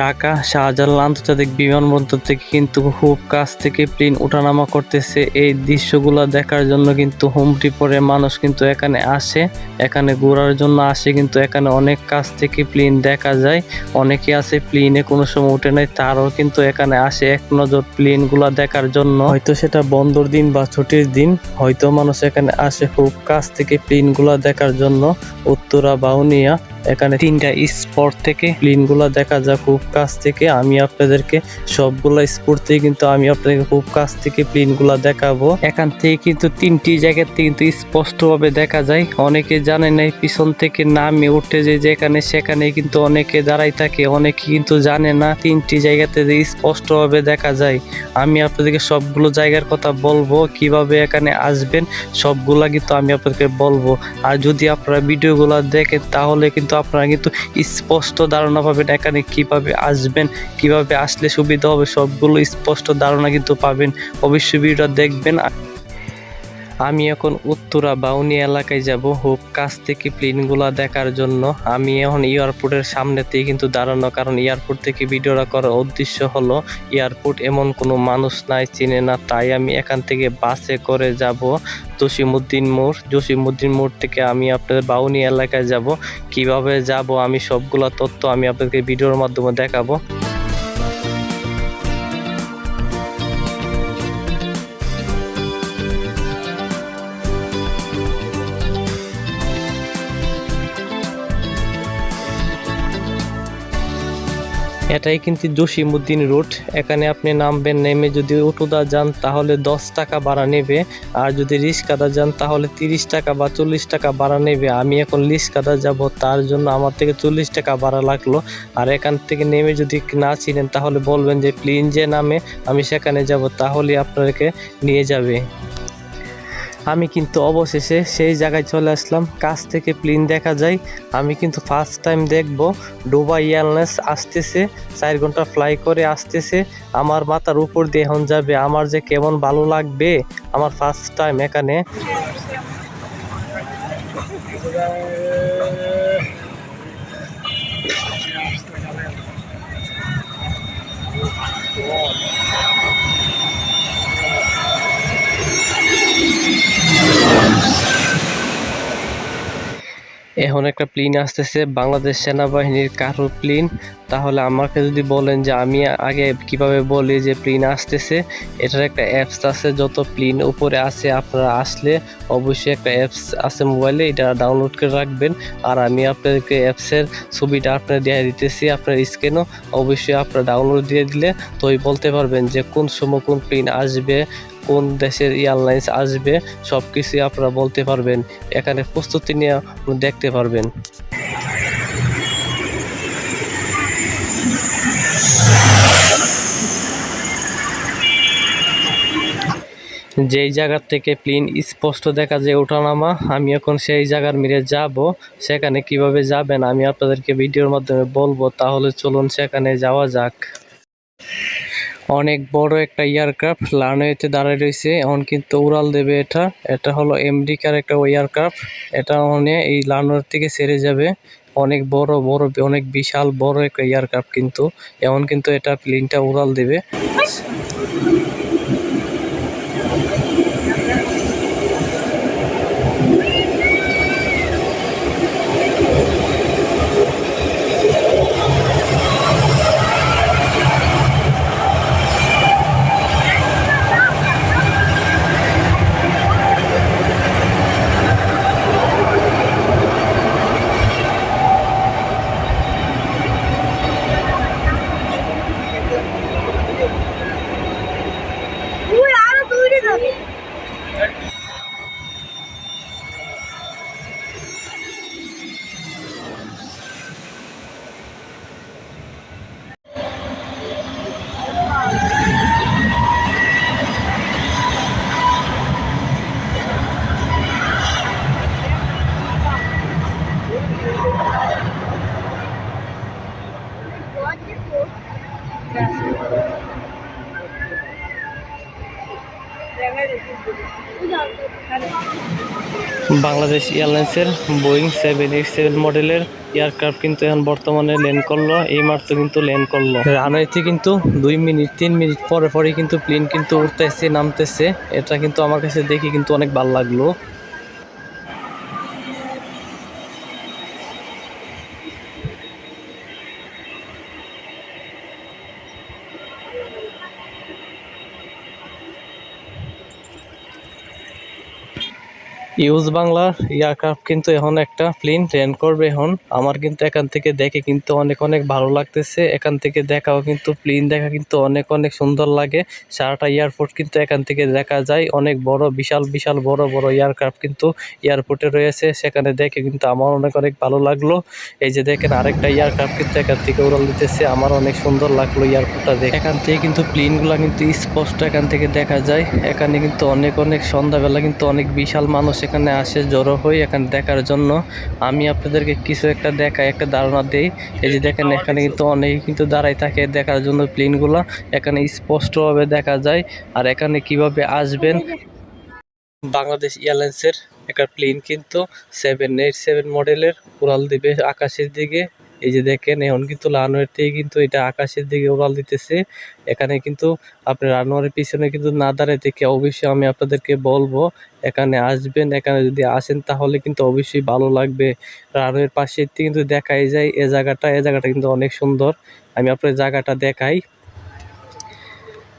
ঢাকা, শাহজালাল আন্তর্জাতিক বিমানবন্দর থেকে কিন্তু খুব কাছ থেকে প্লেন ওঠানামা করতেছে। এই দৃশ্যগুলো দেখার জন্য কিন্তু হুমটি পরে মানুষ কিন্তু এখানে আসে, এখানে ঘোরার জন্য আসে, কিন্তু এখানে অনেক কাছ থেকে প্লেন দেখা যায়। অনেকে আছে প্লেনে কোনো সময় উঠে নাই, তারও কিন্তু এখানে আসে এক নজর প্লেনগুলো দেখার জন্য। হয়তো সেটা বন্দর দিন বা ছুটির দিন, হয়তো মানুষ এখানে আসে খুব কাছ থেকে প্লেনগুলো দেখার জন্য। উত্তরা, বাউনিয়া এখানে তিনটা স্পট থেকে প্লেনগুলো দেখা যায় খুব কাছ থেকে আমি আপনাদেরকে সবগুলা স্পট থেকে কিন্তু আমি আপনাদেরকে খুব কাছ থেকে প্লেনগুলো দেখাবো। এখান থেকে কিন্তু তিনটি জায়গাতে কিন্তু স্পষ্টভাবে দেখা যায়। অনেকে জানে নাই পিছন থেকে নামে উঠে যে যেখানে সেখানে কিন্তু অনেকে দাঁড়াই থাকে, অনেকে কিন্তু জানে না। তিনটি জায়গাতে যে স্পষ্টভাবে দেখা যায়। আমি আপনাদেরকে সবগুলো জায়গার কথা বলব, কীভাবে এখানে আসবেন, সবগুলা কিন্তু আমি আপনাদেরকে বলব। আর যদি আপনারা ভিডিওগুলো দেখেন, তাহলে কিন্তু আপনারা কিন্তু স্পষ্ট ধারণা পাবেন এখানে কীভাবে আসবেন, কীভাবে আসলে সুবিধা হবে, সবগুলো স্পষ্ট ধারণা কিন্তু পাবেন। অবশ্যই ভিডিওটা দেখবেন। আমি এখন উত্তরা বাউনি এলাকায় যাব। হোক কাছ থেকে প্লেনগুলো দেখার জন্য। আমি এখন এয়ারপোর্টের সামনেতেই কিন্তু দাঁড়ানো, কারণ এয়ারপোর্ট থেকে ভিডিওটা করার উদ্দেশ্য হলো, এয়ারপোর্ট এমন কোনো মানুষ নাই, চিনে না, তাই আমি এখান থেকে বাসে করে যাব। জসিমুদ্দিন মোড় জসিমুদ্দিন মোড় থেকে আমি আপনাদের বাউনি এলাকায় যাব। কীভাবে যাব, আমি সবগুলো তথ্য আমি আপনাদেরকে ভিডিওর মাধ্যমে দেখাবো। এটাই কিন্তু জসিমুদ্দিন রোড। এখানে আপনি নামবেন, নেমে যদি অটোদা যান, তাহলে দশ টাকা ভাড়া নেবে। আর যদি রিক্সাদা যান, তাহলে তিরিশ টাকা বা চল্লিশ টাকা ভাড়া নেবে। আমি এখন রিক্সাদা যাব, তার জন্য আমার থেকে চল্লিশ টাকা ভাড়া লাগল। আর এখান থেকে নেমে যদি না চিনেন তাহলে বলবেন যে প্লেন যে নামে আমি সেখানে যাব তাহলে আপনাকে নিয়ে যাবে। আমি কিন্তু অবশেষে সেই জায়গায় চলে আসলাম। কাছ থেকে প্লেন দেখা যায়, আমি কিন্তু ফার্স্ট টাইম দেখব। ডুবাই এয়ারলাইন্স আসতেছে, চার ঘণ্টা ফ্লাই করে আসতেছে। আমার মাথার উপর দিয়ে এখন যাবে, আমার যে কেমন ভালো লাগবে, আমার ফার্স্ট টাইম এখানে। এখন একটা প্লেন আসতেছে, বাংলাদেশ সেনাবাহিনীর কারও প্লেন তাহলে আমাকে যদি বলেন যে আমি আগে কীভাবে বলি যে প্লেন আসতেছে, এটার একটা অ্যাপস আছে, যত প্লেন উপরে আছে আপনারা আসলে অবশ্যই একটা অ্যাপস আছে মোবাইলে এটা ডাউনলোড করে রাখবেন। আর আমি আপনাদেরকে অ্যাপসের ছবিটা আপনার দিয়ে দিতেছি, আপনার স্ক্রিনও অবশ্যই আপনারা ডাউনলোড দিয়ে দিলে তোই বলতে পারবেন যে কোন সময় কোন প্লেন আসবে কোন দেশের এয়ারলাইন্স আসবে সব কিছুই আপনারা বলতে পারবেন। এখানে প্রস্তুতি নিয়ে দেখতে পারবেন। যেই জায়গার থেকে প্লেন স্পষ্ট দেখা যায় ওঠানামা, আমি এখন সেই জায়গার মিলে যাব। সেখানে কীভাবে যাবেন, আমি আপনাদেরকে ভিডিওর মাধ্যমে বলব। তাহলে চলুন সেখানে যাওয়া যাক। অনেক বড় একটা এয়ারক্রাফট লানওয়েতে দাঁড়ায় রয়েছে। এখন কিন্তু উড়াল দেবে এটা। এটা হলো এমডিকার একটা এয়ারক্রাফট এটা মানে এই লানওয়ে থেকে সেরে যাবে। অনেক বড় বড়, অনেক বিশাল, বড় একটা এয়ারক্রাফট কিন্তু। এখন কিন্তু এটা প্লেনটা উড়াল দেবে। বাংলাদেশ এয়ারলাইন্সের বোয়িং সেভেন এইট সেভেন মডেলের এয়ারক্রাফট কিন্তু এখন বর্তমানে ল্যান্ড করল, এই মাত্র কিন্তু ল্যান্ড করল। রানওয়েতে কিন্তু দুই মিনিট, তিন মিনিট পরে পরে কিন্তু প্লেন কিন্তু উঠতেছে নামতেছে। এটা কিন্তু আমার কাছে দেখে কিন্তু অনেক ভালো লাগল। ইউজ বাংলার এয়ারক্রাফট কিন্তু এখন একটা প্লেন ল্যান্ড করবে এখন। আমার কিন্তু এখান থেকে দেখে কিন্তু অনেক অনেক ভালো লাগতেছে। এখান থেকে দেখাও কিন্তু প্লেন দেখা কিন্তু অনেক অনেক সুন্দর লাগে। সারাটা এয়ারপোর্ট কিন্তু এখান থেকে দেখা যায়। অনেক বড়, বিশাল বিশাল বড় বড় এয়ারক্রাফট কিন্তু এয়ারপোর্টে রয়েছে। সেখানে দেখে কিন্তু আমার অনেক অনেক ভালো লাগল। এই যে দেখেন, আরেকটা এয়ারক্রাফট কিন্তু এখান থেকে উড়াল দিতেছে। আমার অনেক সুন্দর লাগল এয়ারপোর্টটা দেখে। এখান থেকে কিন্তু প্লেনগুলো কিন্তু স্পষ্ট এখান থেকে দেখা যায়। এখানে কিন্তু অনেক অনেক সন্ধ্যাবেলা কিন্তু অনেক বিশাল মানুষ এখানে আসে, জড়ো হই এখানে দেখার জন্য। আমি আপনাদেরকে কিছু একটা দেখাই, একটা ধারণা দেই। এই যে দেখেন, এখানে কিন্তু অনেকে কিন্তু দাঁড়াই থাকে দেখার জন্য প্লেনগুলো। এখানে স্পষ্টভাবে দেখা যায়। আর এখানে কীভাবে আসবেন? বাংলাদেশ এয়ারলাইন্সের একটা প্লেন কিন্তু সেভেন এইট সেভেন মডেলের উড়াল দিবে আকাশের দিকে। এই যে দেখেন, এখন কিন্তু রানওয়ের থেকে কিন্তু এটা আকাশের দিকে উড়াল দিতেছে। এখানে কিন্তু আপনি রানওয়ের পিছনে কিন্তু না দাঁড়ায় থেকে অবশ্যই আমি আপনাদেরকে বলব, এখানে আসবেন, এখানে যদি আসেন তাহলে কিন্তু অবশ্যই ভালো লাগবে। রানওয়ের পাশে কিন্তু দেখাই যায়, এ জায়গাটা এ জায়গাটা কিন্তু অনেক সুন্দর। আমি আপনার জায়গাটা দেখাই।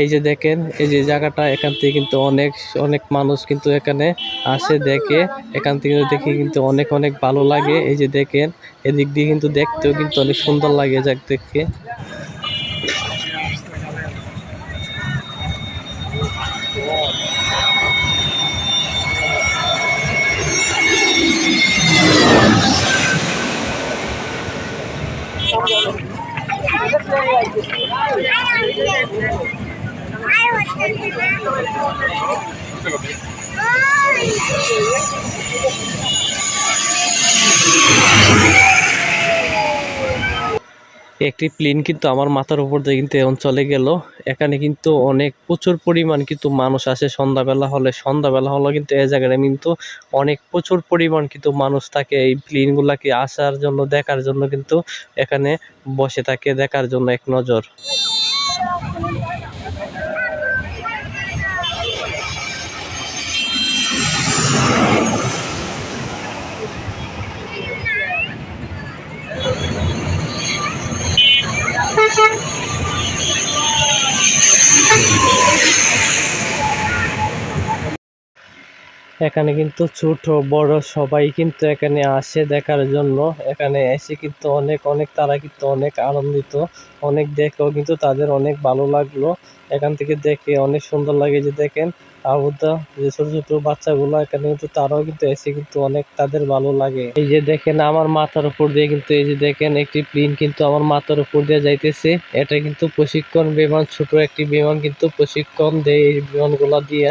এই যে দেখেন, এই যে জায়গাটা, এখান থেকে কিন্তু অনেক অনেক মানুষ কিন্তু এখানে আসে, দেখে। এখান থেকে দেখে কিন্তু অনেক অনেক ভালো লাগে। এই যে দেখেন, এদিক দিয়ে কিন্তু দেখতেও কিন্তু অনেক সুন্দর লাগে যাক দেখতে। একটি প্লেন কিন্তু আমার মাথার উপর দিয়ে কিন্তু এখন চলে গেল। এখানে কিন্তু অনেক প্রচুর পরিমাণ কিন্তু মানুষ আসে সন্ধ্যাবেলা হলে। সন্ধ্যাবেলা হলে কিন্তু এই জায়গাটা কিন্তু অনেক প্রচুর পরিমাণ কিন্তু মানুষ থাকে এই প্লেনগুলাকে আসার জন্য, দেখার জন্য কিন্তু এখানে বসে থাকে, দেখার জন্য এক নজর। এখানে কিন্তু ছোট, বড় সবাই কিন্তু এখানে আসে দেখার জন্য। এখানে এসে কিন্তু অনেক অনেক, তারা কিন্তু অনেক আনন্দিত, অনেক দেখেও কিন্তু তাদের অনেক ভালো লাগল। এখান থেকে দেখে অনেক সুন্দর লাগে যে দেখেন, আবুদা, যে ছোট ছোট বাচ্চাগুলো এখানে কিন্তু তারাও কিন্তু এসে কিন্তু অনেক তাদের ভালো লাগে। এই যে দেখেন আমার মাথার উপর দিয়ে কিন্তু, এই যে দেখেন একটি প্লেন কিন্তু আমার মাথার উপর দিয়ে যাইতেছে। এটা কিন্তু প্রশিক্ষণ বিমান, ছোট একটি বিমান কিন্তু প্রশিক্ষণ দেয় এই বিমানগুলো দিয়ে।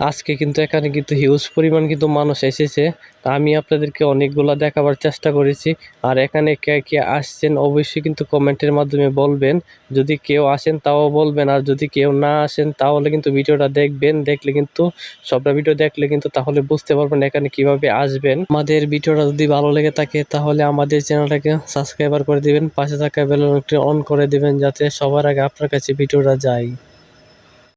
আজকে কিন্তু এখানে কিন্তু হিউজ পরিমাণ কিন্তু মানুষ এসেছে। তা আমি আপনাদেরকে অনেকগুলা দেখাবার চেষ্টা করেছি। আর এখানে কে কে আসছেন অবশ্যই কিন্তু কমেন্টের মাধ্যমে বলবেন। যদি কেউ আসেন তাও বলবেন, আর যদি কেউ না আসেন তাহলে কিন্তু ভিডিওটা দেখবেন। দেখলে কিন্তু, সবটা ভিডিও দেখলে কিন্তু তাহলে বুঝতে পারবেন এখানে কীভাবে আসবেন। আমাদের ভিডিওটা যদি ভালো লেগে থাকে তাহলে আমাদের চ্যানেলটাকে সাবস্ক্রাইবার করে দিবেন। পাশে থাকা বেল অন করে দিবেন যাতে সবার আগে আপনার কাছে ভিডিওটা যায়।